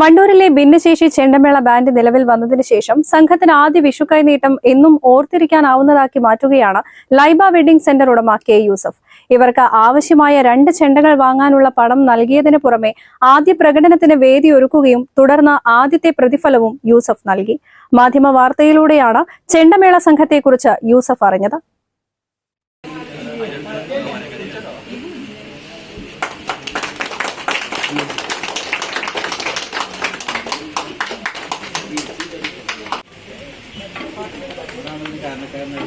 വണ്ടൂരിലെ ഭിന്നശേഷി ചെണ്ടമേള ബാൻഡ് നിലവിൽ വന്നതിന് ശേഷം സംഘത്തിന് ആദ്യ വിഷു കൈനീട്ടം എന്നും ഓർത്തിരിക്കാനാവുന്നതാക്കി മാറ്റുകയാണ് ലൈബ വെഡിംഗ് സെന്റർ ഉടമ കെ യൂസഫ്. ഇവർക്ക് ആവശ്യമായ രണ്ട് ചെണ്ടകൾ വാങ്ങാനുള്ള പണം നൽകിയതിനു പുറമെ ആദ്യ പ്രകടനത്തിന് വേദി ഒരുക്കുകയും തുടർന്ന് ആദ്യത്തെ പ്രതിഫലവും യൂസഫ് നൽകി. മാധ്യമ വാർത്തയിലൂടെയാണ് ചെണ്ടമേള സംഘത്തെക്കുറിച്ച് യൂസഫ് അറിഞ്ഞത്. കഴിഞ്ഞ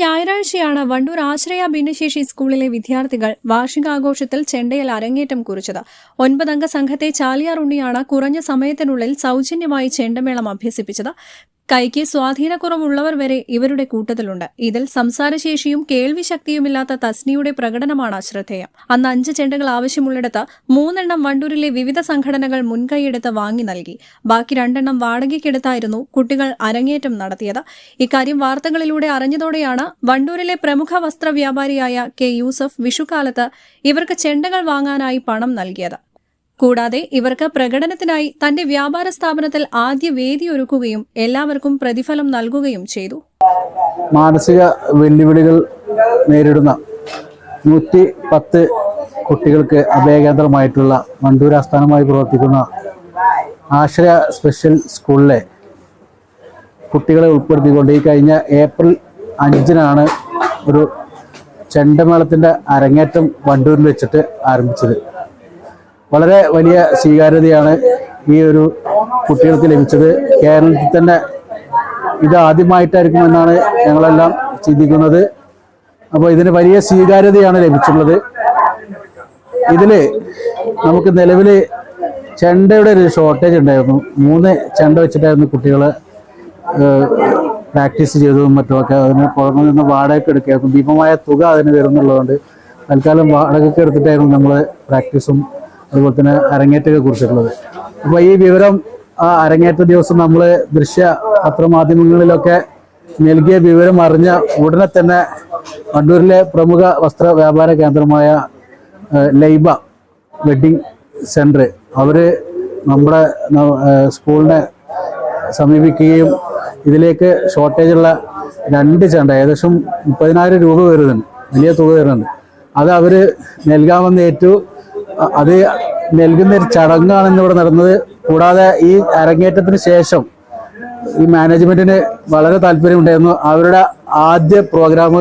ഞായറാഴ്ചയാണ് വണ്ടൂർ ആശ്രയ ഭിന്നശേഷി സ്കൂളിലെ വിദ്യാർത്ഥികൾ വാർഷികാഘോഷത്തിൽ ചെണ്ടയിൽ അരങ്ങേറ്റം കുറിച്ചത്. ഒൻപതംഗ സംഘത്തെ ചാലിയാർ ഉണ്ണിയാണ് കുറഞ്ഞ സമയത്തിനുള്ളിൽ സൗജന്യമായി ചെണ്ടമേളം അഭ്യസിപ്പിച്ചത്. കൈക്ക് സ്വാധീനക്കുറവുള്ളവർ വരെ ഇവരുടെ കൂട്ടത്തിലുണ്ട്. ഇതിൽ സംസാരശേഷിയും കേൾവിശക്തിയുമില്ലാത്ത തസ്നിയുടെ പ്രകടനമാണ് ശ്രദ്ധേയം. അന്ന് അഞ്ച് ചെണ്ടകൾ ആവശ്യമുള്ളിടത്ത് മൂന്നെണ്ണം വണ്ടൂരിലെ വിവിധ സംഘടനകൾ മുൻകൈയെടുത്ത് വാങ്ങി നൽകി. ബാക്കി രണ്ടെണ്ണം വാടകയ്ക്കെടുത്തായിരുന്നു കുട്ടികൾ അരങ്ങേറ്റം നടത്തിയത്. ഇക്കാര്യം വാർത്തകളിലൂടെ അറിഞ്ഞതോടെയാണ് വണ്ടൂരിലെ പ്രമുഖ വസ്ത്രവ്യാപാരിയായ കെ യൂസഫ് വിഷുക്കാലത്ത് ഇവർക്ക് ചെണ്ടകൾ വാങ്ങാനായി പണം നൽകിയത്. കൂടാതെ ഇവർക്ക് പ്രകടനത്തിനായി തന്റെ വ്യാപാര സ്ഥാപനത്തിൽ ആദ്യ വേദി ഒരുക്കുകയും എല്ലാവർക്കും പ്രതിഫലം നൽകുകയും ചെയ്തു. മാനസിക വെല്ലുവിളികൾ നേരിടുന്ന നൂറ്റി പത്ത് കുട്ടികൾക്ക് അഭയകേന്ദ്രമായിട്ടുള്ള വണ്ടൂർ ആസ്ഥാനമായി പ്രവർത്തിക്കുന്ന ആശ്രയ സ്പെഷ്യൽ സ്കൂളിലെ കുട്ടികളെ ഉൾപ്പെടുത്തിക്കൊണ്ട് ഈ കഴിഞ്ഞ ഏപ്രിൽ അഞ്ചിനാണ് ഒരു ചെണ്ടമേളത്തിന്റെ അരങ്ങേറ്റം വണ്ടൂരിൽ വെച്ചിട്ട് ആരംഭിച്ചത്. വളരെ വലിയ സ്വീകാര്യതയാണ് ഈ ഒരു കുട്ടികൾക്ക് ലഭിച്ചത്. കേരളത്തിൽ തന്നെ ഇത് ആദ്യമായിട്ടായിരിക്കും എന്നാണ് ഞങ്ങളെല്ലാം ചിന്തിക്കുന്നത്. അപ്പോൾ ഇതിന് വലിയ സ്വീകാര്യതയാണ് ലഭിച്ചുള്ളത് ഇതിൽ നമുക്ക് നിലവിൽ ചെണ്ടയുടെ ഒരു ഷോർട്ടേജ് ഉണ്ടായിരുന്നു. മൂന്ന് ചെണ്ട വെച്ചിട്ടായിരുന്നു കുട്ടികൾ പ്രാക്ടീസ് ചെയ്തതും മറ്റുമൊക്കെ. അതിന് പുറമെ നിന്ന് വാടക എടുക്കുകയായിരുന്നു. ഭീമമായ തുക അതിന് വരുന്നുള്ളതുകൊണ്ട് തൽക്കാലം വാടകയ്ക്ക് എടുത്തിട്ടായിരുന്നു നമ്മൾ പ്രാക്ടീസും അതുപോലെ തന്നെ അരങ്ങേറ്റമൊക്കെ കുറിച്ചിട്ടുള്ളത്. അപ്പോൾ ഈ വിവരം ആ അരങ്ങേറ്റ ദിവസം നമ്മൾ ദൃശ്യ പത്രമാധ്യമങ്ങളിലൊക്കെ നൽകിയ വിവരം അറിഞ്ഞ ഉടനെ തന്നെ വണ്ടൂരിലെ പ്രമുഖ വസ്ത്ര വ്യാപാര കേന്ദ്രമായ ലൈബ വെഡിങ് സെന്റർ അവർ നമ്മുടെ സ്കൂളിനെ സമീപിക്കുകയും ഇതിലേക്ക് ഷോർട്ടേജ് ഉള്ള രണ്ട് ചെണ്ട ഏകദേശം മുപ്പതിനായിരം രൂപ വരുന്നുണ്ട്. വലിയ തുക വരുന്നുണ്ട്. അത് അവർ നൽകാമെന്ന് ഏറ്റു അത് നൽകുന്ന ഒരു ചടങ്ങാണ് ഇന്നിവിടെ നടന്നത്. കൂടാതെ ഈ അരങ്ങേറ്റത്തിന് ശേഷം ഈ മാനേജ്മെന്റിന് വളരെ താല്പര്യമുണ്ടായിരുന്നു. അവരുടെ ആദ്യ പ്രോഗ്രാം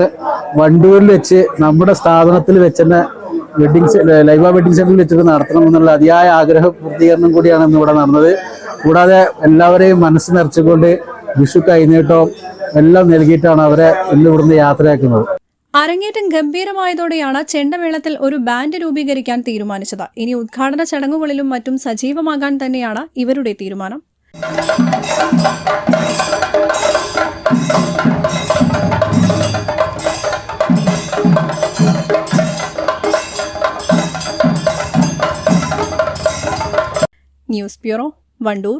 വണ്ടൂരിൽ വെച്ച് നമ്മുടെ സ്ഥാപനത്തിൽ വെച്ച് തന്നെ വെഡിങ് ലൈവ വെഡിങ് സെന്ററിൽ വെച്ചിട്ട് നടത്തണം എന്നുള്ള അതിയായ ആഗ്രഹ പൂർത്തീകരണം കൂടിയാണ് ഇന്ന് ഇവിടെ നടന്നത്. കൂടാതെ എല്ലാവരെയും മനസ്സ് നിറച്ചുകൊണ്ട് വിഷു കൈനീട്ടവും എല്ലാം നൽകിയിട്ടാണ് അവരെ ഇന്ന് ഇവിടുന്ന് യാത്രയാക്കുന്നത്. അരങ്ങേറ്റം ഗംഭീരമായതോടെയാണ് ചെണ്ടമേളത്തിൽ ഒരു ബാൻഡ് രൂപീകരിക്കാൻ തീരുമാനിച്ചത്. ഇനി ഉദ്ഘാടന ചടങ്ങുകളിലും മറ്റും സജീവമാകാൻ തന്നെയാണ് ഇവരുടെ തീരുമാനം. News bureau Wandoor.